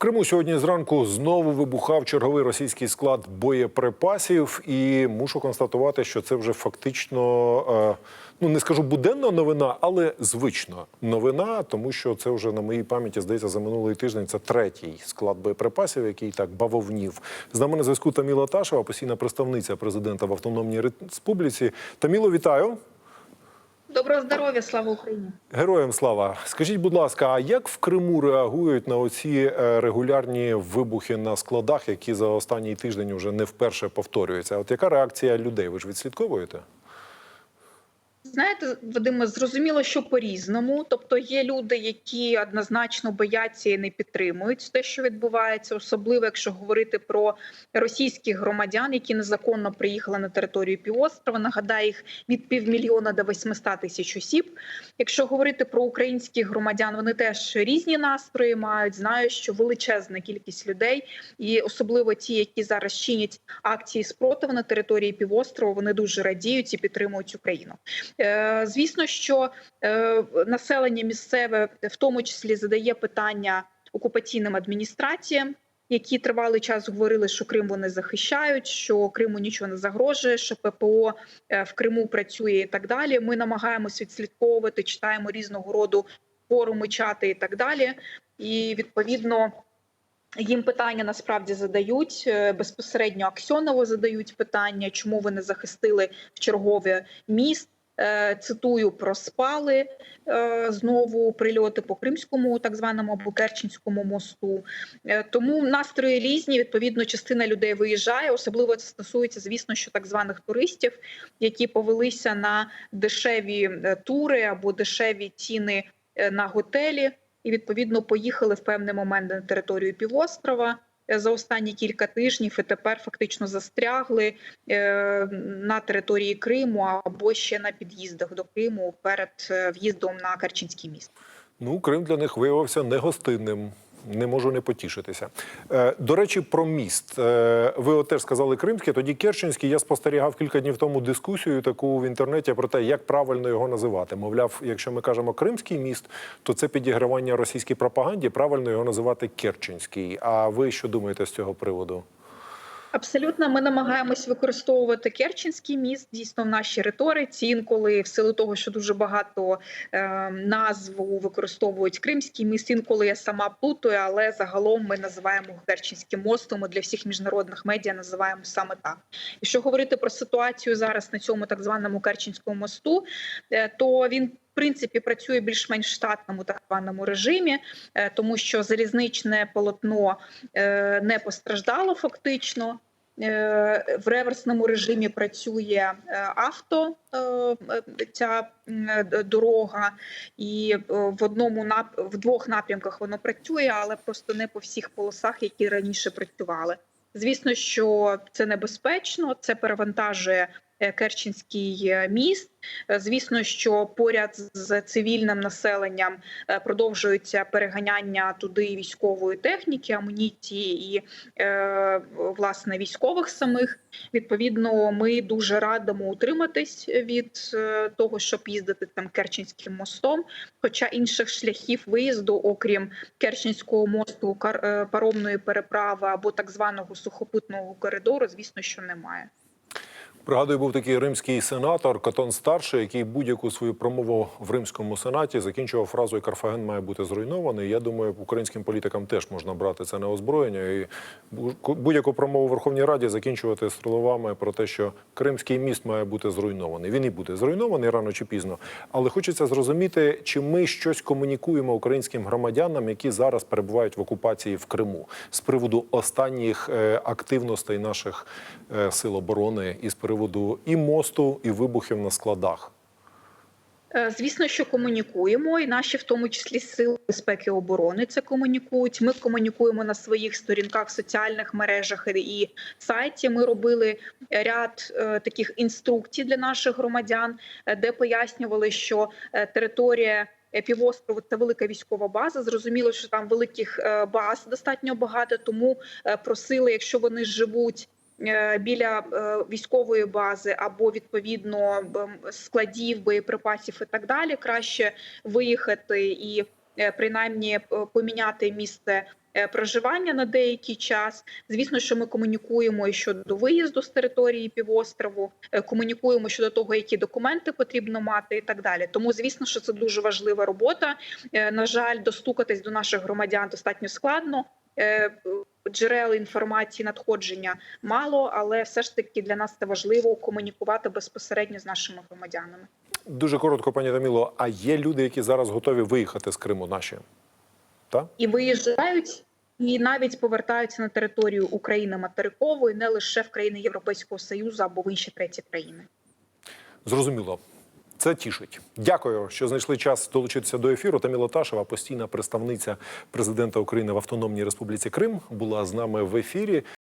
Криму сьогодні зранку знову вибухав черговий російський склад боєприпасів, і мушу констатувати, що це вже фактично, е, ну не скажу буденна новина, але звична новина, тому що це вже на моїй пам'яті здається за минулий тиждень. Це третій склад боєприпасів, який так бавовнів. З нами на зв'язку Таміла Ташева, постійна представниця президента в Автономній Республіці. Таміло, вітаю. Доброго здоров'я, слава Україні! Героям слава. Скажіть, будь ласка, а як в Криму реагують на оці е, регулярні вибухи на складах, які за останній тиждень вже не вперше повторюються? От яка реакція людей? Ви ж відслідковуєте? Знаєте, Вадиме, зрозуміло, що по-різному. Тобто є люди, які однозначно бояться і не підтримують те, що відбувається, особливо якщо говорити про російських громадян, які незаконно приїхали на територію півострова. Нагадаю, їх від півмільйона до 800 тисяч осіб. Якщо говорити про українських громадян, вони теж різні настрої мають. Знаю, що величезна кількість людей, і особливо ті, які зараз чинять акції спротиву на території півострова, вони дуже радіють і підтримують Україну. Е, Звісно, що е, населення місцеве в тому числі задає питання окупаційним адміністраціям. Які тривалий час говорили, що Крим вони захищають, що Криму нічого не загрожує, що ППО е, в Криму працює і так далі. Ми намагаємось відслідковувати, читаємо різного роду форуми, чати і так далі. І відповідно їм питання насправді задають безпосередньо Аксьонову задають питання, чому ви не захистили в чергове міст. Е, Цитую, проспали е, знову прильоти по Кримському, так званому або Керченському мосту. Е, Тому настрої різні. Відповідно, частина людей виїжджає. Особливо це стосується, звісно, що так званих туристів, які повелися на дешеві тури або дешеві ціни на готелі, і відповідно поїхали в певний момент на територію півострова. За останні кілька тижнів і тепер фактично застрягли е, на території Криму або ще на під'їздах до Криму перед е, в'їздом на Керченський міст. Ну, Крим для них виявився негостинним. Не можу не потішитися. Е, до речі, про міст. Е, ви от теж сказали Кримське. тоді Керченський. Я спостерігав кілька днів тому дискусію таку в інтернеті про те, як правильно його називати. Мовляв, якщо ми кажемо Кримський міст, то це підігравання російській пропаганді. Правильно його називати Керченський. А ви що думаєте з цього приводу? Абсолютно, ми намагаємось використовувати Керченський міст дійсно в нашій риториці. Інколи в силу того, що дуже багато е, назву використовують Кримський міст. Інколи я сама плутаю, але загалом ми називаємо Керченським мостом. і Для всіх міжнародних медіа називаємо саме так. Якщо говорити про ситуацію зараз на цьому так званому Керченському мосту, е, то він. Принципі, працює більш-менш штатному так званому режимі, е, тому що залізничне полотно е, не постраждало фактично. Е, В реверсному режимі працює авто, ця дорога, і в одному в двох напрямках воно працює, але просто не по всіх полосах, які раніше працювали. Звісно, що це небезпечно, це перевантажує Керченський е, міст. Е, Звісно, що поряд з цивільним населенням е, продовжується переганяння туди військової техніки, амуніції і е, власне військових самих. Відповідно, ми дуже радимо утриматись від е, того, щоб їздити там Керченським мостом. Хоча інших шляхів виїзду, окрім Керченського мосту, е, паромної переправи або так званого сухопутного коридору, звісно, що немає. Пригадую, був такий римський сенатор Катон Старший, який будь-яку свою промову в римському сенаті закінчував фразою Карфаген має бути зруйнований. Я думаю, українським політикам теж можна брати це на озброєння і будь-яку промову в Верховній Раді закінчувати словами про те, що Кримський міст має бути зруйнований. Він і буде зруйнований рано чи пізно. Але хочеться зрозуміти, чи ми щось комунікуємо українським громадянам, які зараз перебувають в окупації в Криму з приводу останніх е, активностей наших е, сил оборони і з і мосту, і вибухів на складах. Е, Звісно, що комунікуємо, і наші, в тому числі, сили безпеки і оборони це комунікують. Ми комунікуємо на своїх сторінках, соціальних мережах і сайті. Ми робили ряд е, таких інструкцій для наших громадян, е, де пояснювали, що е, територія. півострову це велика військова база. Зрозуміло, що там великих баз достатньо багато, тому просили, якщо вони живуть. Е, Біля е, військової бази або відповідно складів, боєприпасів і так далі, краще виїхати і е, принаймні поміняти місце проживання на деякий час. Звісно, що ми комунікуємо щодо виїзду з території півострову, комунікуємо щодо того, які документи потрібно мати, і так далі. Тому, звісно, що це дуже важлива робота. На жаль, достукатись до наших громадян достатньо складно. Джерел інформації надходження мало, але все ж таки для нас це важливо комунікувати безпосередньо з нашими громадянами. Дуже коротко, пані Таміло. А є люди, які зараз готові виїхати з Криму наші? Так? і виїжджають, і навіть повертаються на територію України материкової, не лише в країни Європейського Союзу або в інші треті країни. Зрозуміло. Це тішить. Дякую, що знайшли час долучитися до ефіру. Таміла Ташева, постійна представниця президента України в Автономній Республіці Крим, була з нами в ефірі.